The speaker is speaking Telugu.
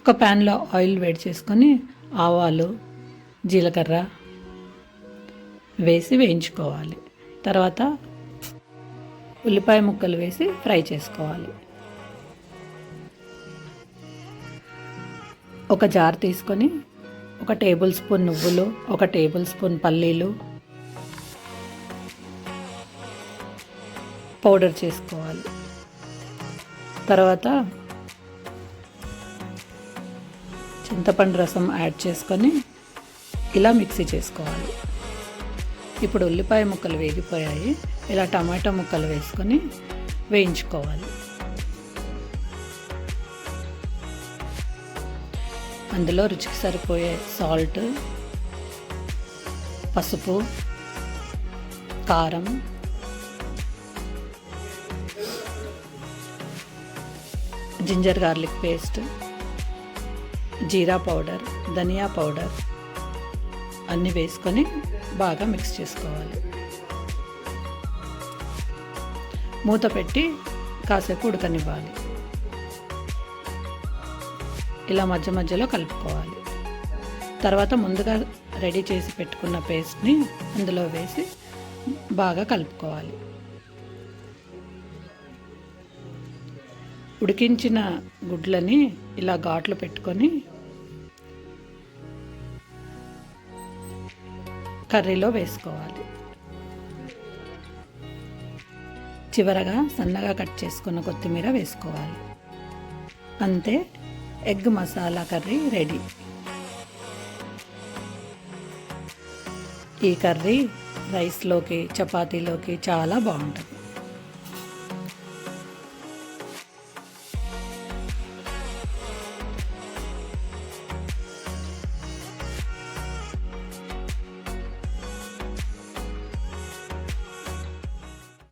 ఒక ప్యాన్లో ఆయిల్ వేడి చేసుకొని ఆవాలు జీలకర్ర వేసి వేయించుకోవాలి. తర్వాత ఉల్లిపాయ ముక్కలు వేసి ఫ్రై చేసుకోవాలి. ఒక జార్ తీసుకొని ఒక టేబుల్ స్పూన్ నువ్వులు ఒక టేబుల్ స్పూన్ పల్లీలు పౌడర్ చేసుకోవాలి. తర్వాత చింతపండు రసం యాడ్ చేసుకొని ఇలా మిక్సీ చేసుకోవాలి. ఇప్పుడు ఉల్లిపాయ ముక్కలు వేగిపోయాయి. ఇలా టమాటా ముక్కలు వేసుకొని వేయించుకోవాలి. అందులో రుచికి సరిపోయే సాల్ట్ పసుపు కారం ginger garlic paste jeera powder dhania powder అన్నీ వేసుకొని బాగా మిక్స్ చేసుకోవాలి. మూత పెట్టి కాసేపు ఉడకనివ్వాలి. ఇలా మధ్య మధ్యలో కలుపుకోవాలి. తర్వాత ముందుగా రెడీ చేసి పెట్టుకున్న పేస్ట్ని అందులో వేసి బాగా కలుపుకోవాలి. ఉడికించిన గుడ్లని ఇలా ఘాట్లు పెట్టుకొని కర్రీలో వేసుకోవాలి. చివరగా సన్నగా కట్ చేసుకున్న కొత్తిమీర వేసుకోవాలి. అంతే ఎగ్ మసాలా కర్రీ రెడీ. ఈ కర్రీ రైస్లోకి చపాతీలోకి చాలా బాగుంటుంది.